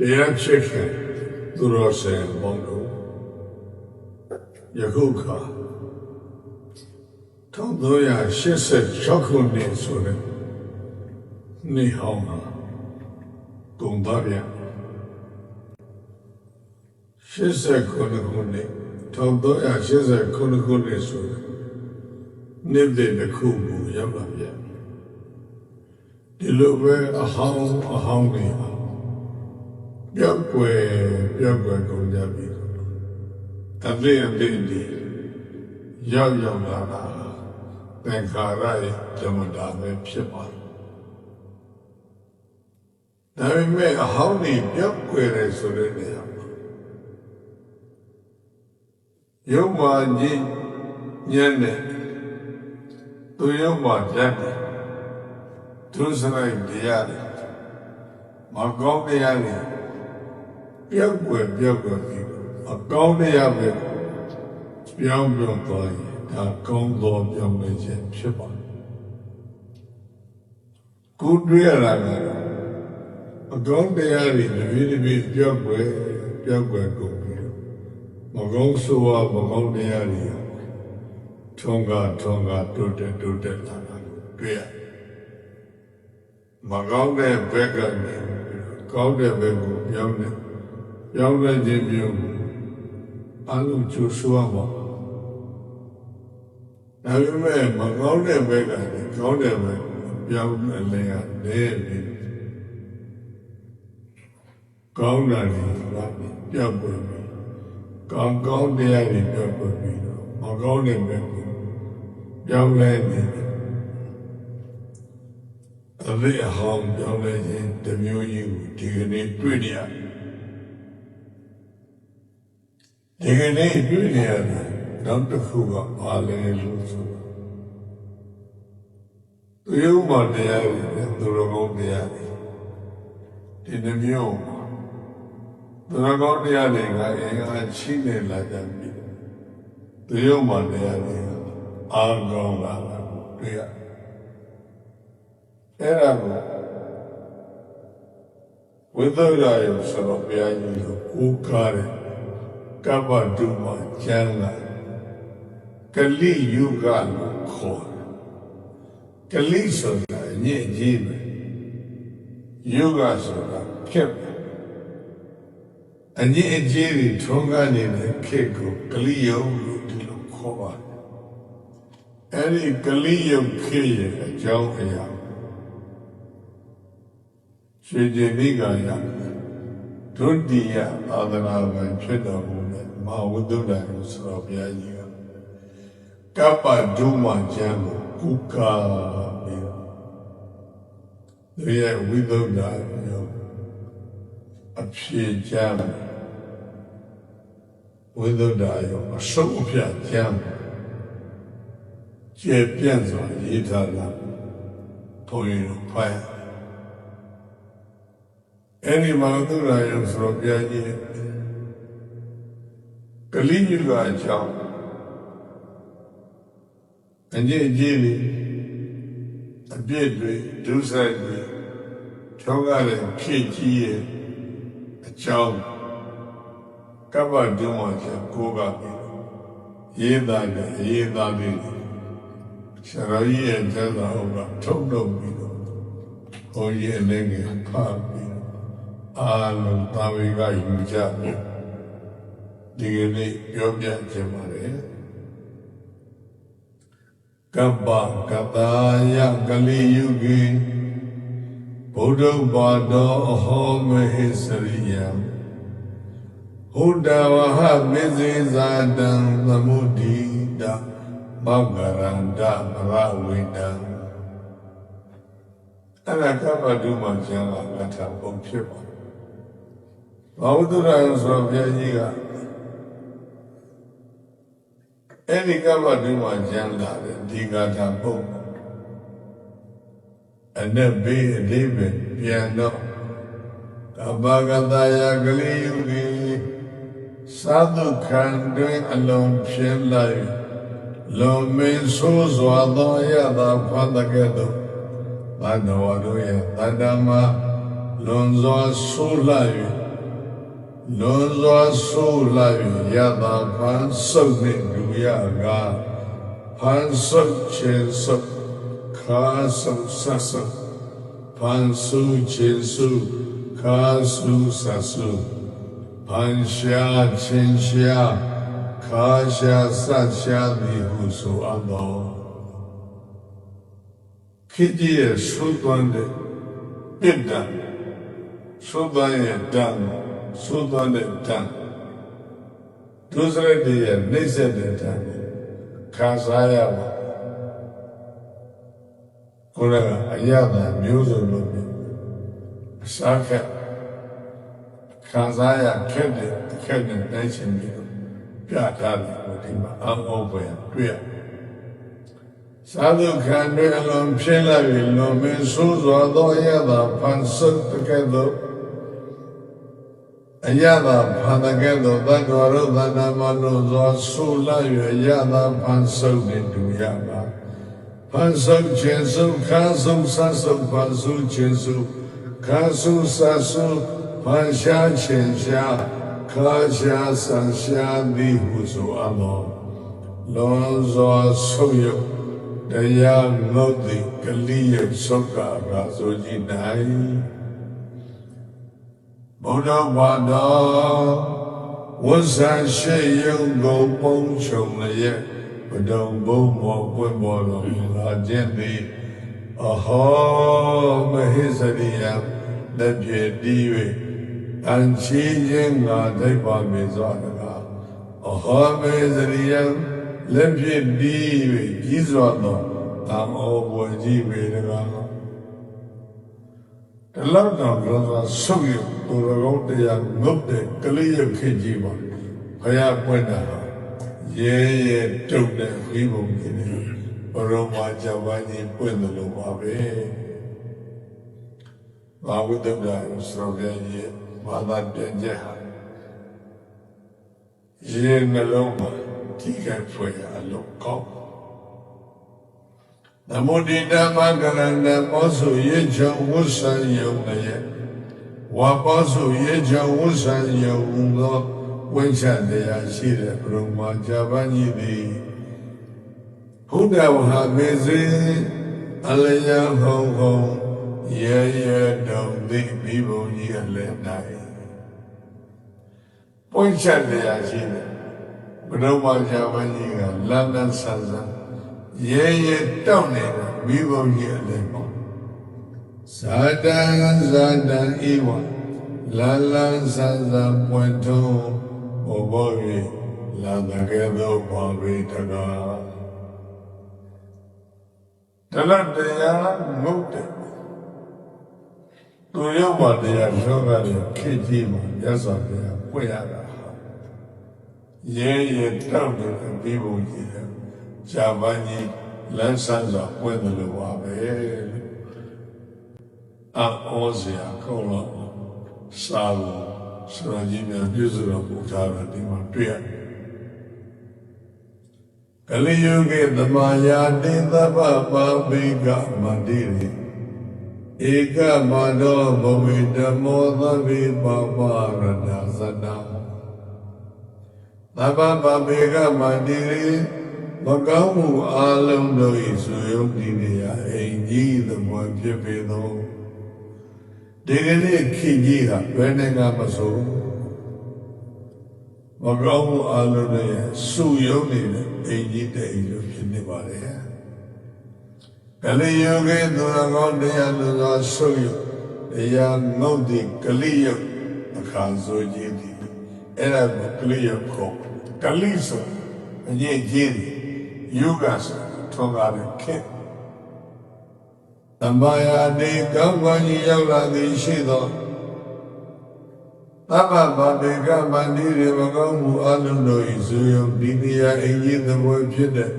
တရားဖြစ်ခင်သူတော်စင်ပေါင်းတို့ယခုခါ1386ခုနှစ်ဆိုတဲ့နေ့ဟောင်းမှာဂုံသားဗျ89ခုနှစ်1389ခုနှစ်ဆိုတဲ့နေ့တဲ့တစ်ခုကိုရောက်လာပြန်ဒီလိုပဲအဟောင်းအဟောင်းတွေဟာ ပြောက်ွယ်ပြောက်ွယ်ကုန်ကြပြီအသိအသိဒီရောက်ရောက်လာတာသင်္ခါရရဲ့ဓမ္မတာပဲဖြစ်ပါတယ်ဒါပေမဲ့အဟောင်းนี่ပြောက်ွယ်တယ်ဆိုတဲ့နေရာမှာယုံမာကြီးညံ့တဲ့သူယုံမာကြတယ်သူစရိုက်တရားတယ်မကောင်းတရားတွေ ပြောက်ွယ်ပြောက်ွယ်ပြီးအကောင်းတရားပဲပြောင်းပြောင်းသွားရင်ဒါကောင်းသောပြောင်းလဲခြင်းဖြစ်ပါတယ်ကိုယ်တွေ့ရတာကအကောင်းတရားတွေတပြေးတပြေးပြောက်ွယ်ပြောက်ွယ်ကုန်ပြီးတော့မကောင်းဆိုးဝါးမကောင်းတရားတွေထုံးကထုံးကတိုးတက်တိုးတက်လာတာကိုတွေ့ရမကောင်းတဲ့ဘက်ကနေကောင်းတဲ့ဘက်ကိုပြောင်းတယ် ပြောင်းလဲခြင်းမျိုးအလုံးကျိုးဆိုးရပါဒါပေမဲ့မကောင်းတဲ့ဘက်ကနေကောင်းတဲ့ဘက်ပြောင်းလဲလဲနေပြီကောင်းတာတွေကနေပြောင်းပေါ်ပြီကောင်းကောင်းတရားတွေပြောင်းပေါ်ပြီတော့မကောင်းတဲ့ဘက်ကိုပြောင်းလဲနေတယ်အသိအဟောင်းပြောင်းလဲခြင်းတစ်မျိုးကြီးကိုဒီကနေ့တွေ့နေရတယ် ဒီကနေ့တွေ့နေရတယ်နောက်တစ်ခုကဘာလဲလို့ဆိုတော့သူရုံးမတရားတွေနဲ့သူတော်ကောင်းတရားတွေဒီနှမျိုးသူတော်ကောင်းတရားတွေကအင်္ဂါရှိနေလာကြပြီသူရုံးမတရားတွေကအာကောင်းလာတာကိုတွေ့ရအဲ့ဒါကိုဝိသုဒ္ဓယဆိုတော့ဘုရားကြီးကိုကိုးကားတယ် ကပ္ပတုမကျမ်းလာကလိယုဂလို့ခေါ်တယ်ကလိဆိုတာညစ်ကြီးပဲယုဂဆိုတာခေတ်ပဲအညစ်အကြေးတွေထုံးကားနေတဲ့ခေတ်ကိုကလိယုလို့ဒီလိုခေါ်ပါတယ်အဲ့ဒီကလိယုခေတ်ရဲ့အကြောင်းအရာရွှေကျင်နိဂါယဒုတိယသာသနာ့ဘယ်ဖြစ်တော်မူတဲ့ မဟာဝိသုဒ္ဓရုဆိုတော်ဘုရားကြီးကကပ္ပဒုမကျမ်းကိုကုကာပြီးတော့သူရဲ့ဝိသုဒ္ဓမျိုးအဖြေကျမ်းဝိသုဒ္ဓရောအစုပ်အပြတ်ကျမ်းကျေပြန့်စွာရေးထားတာဘုန်းကြီးတို့ဖတ်ရအဲ့ဒီမှာသူရာယုဆိုတော့ဘုရားကြီး ကလိညုကအကြောင်းအငြိအကြီးတွေအပြည့်တွေဒုစရိုက်တွေထောက်ရတဲ့ဖြစ်ကြီးရဲ့အကြောင်းကပ္ပဒုမချက်ကိုးကပြီးရေးသားတယ်ရေးသားပြီးဆရာကြီးရဲ့ကျမ်းစာဟုတ်ကထုတ်လုပ်ပြီးတော့ဘုန်းကြီးအနေနဲ့ဖတ်ပြီးအာလုံးသာဝေကယူကြဖို့ ဒီကနေ့ပြောပြခြင်းပါတယ်ကပ္ပကတာယကလိယုကေဘုဒ္ဓဘာတောအဟောမဟိစရိယံဟုတဝဟမေဇေဇာတံသမုဒိတဘောဂရန္တဗရဝိတံအဲ့ဒါကပ္ပဒုမကျမ်းကအထာပုံဖြစ်ပါဘာဝတ္တရံဆိုဘုရားကြီးက အဲ့ဒီကမ္ဘာတွင်မှာကျမ်းလာတယ်ဒီဂါထာပုတ်အနက်ဘေးအလေးပဲပြန်တော့ကပ္ပကတယာကလေးယုဂီသာဓုခံတွင်အလုံးဖြစ်လိုက်လုံမင်းဆိုးစွာသောရတာဖတ်တဲ့ကဲ့သို့ဘန္တော်တို့ရဲ့တဏ္ဍမလွန်စွာဆိုးလိုက်လွန်စွာဆိုးလာ၍ရတာဖန်ဆုပ်နှင့်လူရကဖန်ဆုပ်ခြင်းဆုပ်ခါဆုပ်ဆတ်ဆုပ်ဖန်ဆူခြင်းဆုပ်ခါဆူဆတ်ဆုပ်ဖန် ရှာခြင်းရှာခါရှာဆတ်ရှာသည်ဟုဆိုအပ်တော်ခိတ္တရဲ့သုသွ မ်းတဲ့ပြစ်ဒဏ်သုသွမ်းရဲ့ဒဏ်သုသွမ်းတဲ့ဒဏ်ဒုစရတည်းရဲ့နှိမ့်ဆက်တဲ့ဒဏ်ကိုခံစားရပါကိုယ်ကအရသာမျိုးစုံလို့ပြအစားခက်ခံစားရခက်တဲ့ခက်တဲ့တိုင်းရှင်ပြီးတော့ပြထားတယ်ကိုဒီမှာအမောပဲတွေ့ရသာဓုခံတွေအလုံးဖြစ်လာပြီးလွန်မင်းဆိုးစွာသောရသာဖန်ဆုပ်တဲ့ကဲ့သို့ အယတာဖန်တဲ့ကဲ့သို့သတ္တဝရသန္တာမလို့စွာဆိုးလာ၍အယတာဖန်ဆုပ်နေတူရပါဖန်ဆုပ်ခြင်းဆုပ်ခါဆုပ်ဆတ်ဆုပ်ဖန်ဆုပ်ခြင်းဆုပ်ခါဆုပ်ဆတ်ဆုပ်ဖန်ရှားခြင်းရှားခါရှားဆန်ရှားသည်ဟုဆိုအပ်သောလွန်စွာဆုပ်ယုတ်တရားငုတ်သည်ကလိယသုက္ကရာဆိုကြည်၌ ဘုရားဘာတော်ဝဇ္ဇာရှိယုံကိုပုံချုံလျက်ဘဒံဘုံမောပွင့်ပေါ်တော်မူလာခြင်းသည်အဟောမဟိစရိယလက်ပြည့်တည်၍အန်ချီခြင်းငါဒိဗ္ဗမေဇောတကားအဟောမေစရိယလက်ပြည့်တ ည်၍ကြီးစွာသောတံဩဘွယ်ကြီးပေတကားတလောက်တော့လောကဆုပ်ရသူတော်ကောင်းတရားငုတ်တဲ့ကလေးရခေကြီးပါဖယားပွင့်တာရဲရဲတုတ်တဲ့ဝိဘုံကြီးနဲ့ဘရောမာကြောင့်ပါကြီးပွင့်တယ်လို့ပါပဲဘာဝိတ္တကဆောရရဲ့ဘာသာပြန်ချက်ဟာရဲနှလုံးမှာဒီကဖွယ်အလုံးကောင်း နမောတိတမကရဏပောစုရေချောဝုဆံယုံလည်းဝါပောစုရေချောဝုဆံယုံသောဝိချတရားရှိတဲ့ဘုံမှာဇာပန်ကြီးသည်ဘုဒ္ဓဝဟာမေစေအလယံဟုံဟုံရေရေတုံသိမိဘုံကြီးအလည်း၌ပွင့်ချက်တရားရှိတဲ့ဘုံမှာဇာပန်ကြီးကလမ်းလန်းဆန်းဆန်း ရဲရဲတောက်နေတာမိဘကြီးအလည်းပေါ့ဇာတံဇာတံဤဝလာလန်းဆန်းဆန်းပွင့်ထုံးဘောဘောရီလာတကယ်တော့ပါရိတကားတလတ်တရားငုတ်တယ်သူရောက်ပါတရားလောကရဲ့ခေကြီးမှာရသော်တရားပွင့်ရတာရဲရဲတောက်နေတဲ့မိဘကြီးတယ် ဂျာမန်ကြီးလမ်းဆန်းစွာပွင့်တယ်လို့ပါပဲအော်စရာကောင်းတော့စာလို့ဆရာကြီးများပြည့်စုံတော်မူထားတာဒီမှာတွေ့ရတယ်ကလိယုကေသမာယာတိသဗ္ဗပါပိကမန္တိရိဧကမနောဘဝေဓမ္မောသဗ္ဗေပါပါရဏသတ္တသဗ္ဗပါပိကမန္တိရိ မကောင်းမှုအလုံးတို့၏ဆိုယုတ်ဒီနေရာအိမ်ကြီးသဘောဖြစ်ပေသောဒီကနေ့ခေကြီးကဘယ်နဲ့ကမဆိုမကောင်းမှုအလုံးတွေစုယုံနေတဲ့အိမ်ကြီးတဲ့အိမ်လိုဖြစ်နေပါလေကလေးယောဂေသူတော်ကောင်းတရားလူသောဆုယုတရားငုတ်တိကလေးယုအခါဆိုကြီးသည်အဲ့ဒါကိုကလေးယုခေါ်ကလေးဆိုအကြီးကြီးသည် ယောဂဆိုထောကားတဲ့ခေတ်တမ္ပါယာနေကောင်းကောင်းကြီးရောက်လာသည်ရှိသောသဗ္ဗဗဗေကမန္တိရေမကောင်းမှုအလုံးတို့၏ဇူယုံဒီနေရာအင်ကြီးသဘောဖြစ်တဲ့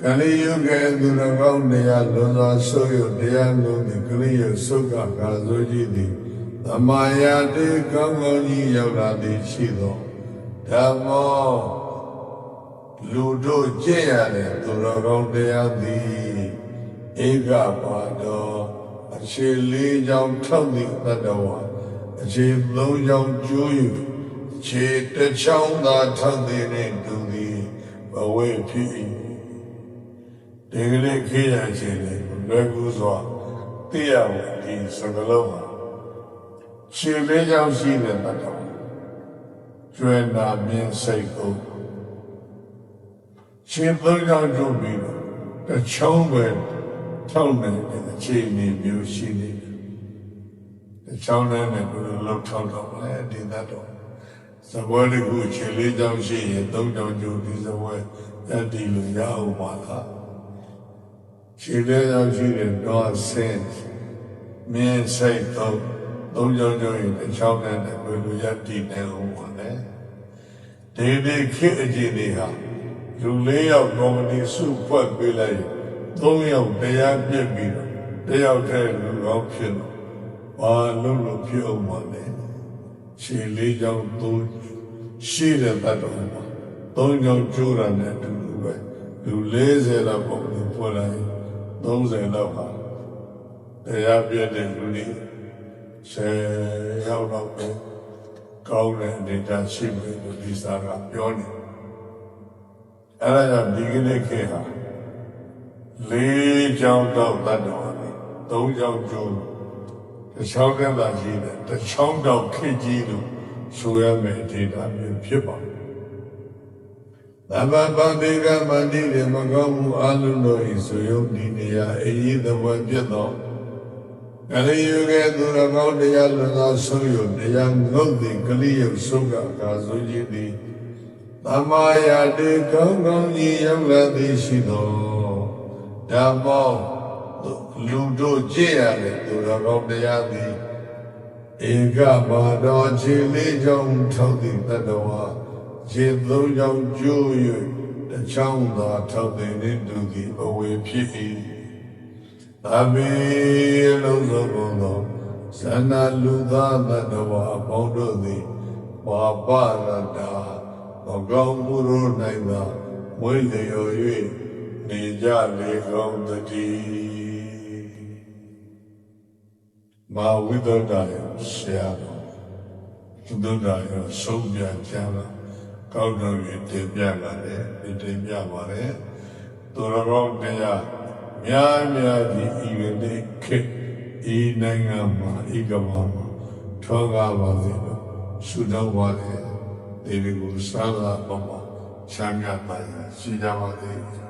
ကလေးယုကဲသူတော်ကောင်းတရားလွန်စွာဆိုးယုတရားလုံးသည်ကလေးယုသုက္ကကာဆိုကြီးသည်သမာယာတေကောင်းကောင်းကြီးရောက်လာသည်ရှိသောဓမ္မော လူတို့ကြည့်ရတဲ့သူတော်ကောင်းတရားသည်ဧကပါတော်အခြေလေးကြောင့်ထောက်သည့်တတ္တဝါအခြေသုံးချောင်းကျိုးယူခြေတစ်ချောင်းသာထောက်တဲ့သူသည်ဘဝဖြစ်၏ဒီကနေ့ခေရခြင်းလေလွယ်ကူစွာသိရမယ်ဒီစကလုံးမှာခြေလေးချောင်းရှိတဲ့တတ်တော်ကျွဲနာမြင်စိတ်ကို ခြေသုံးချောင်းကျိုးပြီးတော့တစ်ချောင်းပဲထောက်နေတဲ့အခြေအနေမျိုးရှိနေတယ်တစ်ချောင်းနဲ့လည်းဘယ်လိုလောက်ထောက်တော့လဲဒီတတ်တော်သဘောတကူခြေလေးချောင်းရှိရင်သုံးချောင်းကျိုးဒီသဘောတတ်တည်လို့ရအောင်ပါလားခြေလေးချောင်းရှိတဲ့တော့ sense မြင်စိတ်တော့သုံးချောင်းကျိုးရင်တစ်ချောင်းနဲ့လည်းဘယ်လိုရတည်နေအောင်ပါလဲဒီဒီခေတ်အကျဉ်းတွေဟာ လူလေးယောက်ကော်မတီစုဖွဲ့ပေးလိုက်ရင်သုံးယောက်တရားပြစ်ပြီးတော့တယောက်တည်းလူကောင်းဖြစ်တော့ဘာလို့လို့ဖြစ်အောင်မလဲခြေလေးချောင်းသုံးရှိတဲ့တတ်တော်မှာသုံးချောင်းကျိုးတာနဲ့အတူတူပဲလူ40လောက်ကော်မတီဖွဲ့လိုက်ရင်30လောက်ဟာတရားပြည့်တဲ့လူတွေဆယ်ရောက်တော့ပဲကောင်းတဲ့အနေအထားရှိမယ်လို့ဒီစာကပြောနေတယ် အဲ့ဒါကြောင့်ဒီကနေ့ခေတ်ဟာလေးချောင်းတော့တတ်တော်တယ်သုံးချောင်းကျိုးတစ်ချောင်းကသာရှိတယ်တစ်ချောင်းတော့ခေတ်ကြီးလို့ဆိုရမယ်ဒေတာမျိုးဖြစ်ပါတယ်သမ္ပန္တိကမန္တိရမကောင်းမှုအလုံးတို့ဤဆိုယုံဒီနေရာအရေးသဘောပြတ်သောကလေးယုကဲသူတော်ကောင်းတရားလွန်သောဆုံးယုံတရားငုတ်သည်ကလေးယုဆုံးကကာဆိုခြင်းသည် သမာယာတေကောင်းကောင်းကြီးရောက်လာသည်ရှိသောဓမ္မောလူတို့ကြည့်ရတဲ့သူတော်ကောင်းတရားသည်ဧကဘာတော်ခြေလေးချောင်းထောက်သည့်တတ္တဝါခြေသုံးချောင်းကျိုး၍တချောင်းသာထောက်တဲ့သူသည်အဝေဖြစ်၏သာမေလုံးစုံကုန်သောဇန္နာလူသားတတ္တဝါအပေါင်းတို့သည်ဘာပရတာ မကောင်းမှုတို့၌သာမွေးလျော်၍နေကြလေကောင်းတည်းမာဝိဒ္ဒတာရဲ့ဆရာတော်သုဒ္ဓတာရဲ့ဆုံးပြန်ကြလာကောက်တော်ရင်တင်ပြလာတယ်ဒီတင်ပြပါတယ်သူတော်ကောင်းတရားများများဒီဤရတဲ့ခေဤနိုင်ငံမှာဤကမ္ဘာမှာထောကားပါစေလို့ဆုတောင်းပါတယ် ဒီလိုကိုစားလာပေါ့ပါချမ်းသာပါရှိကြပါစေ Thank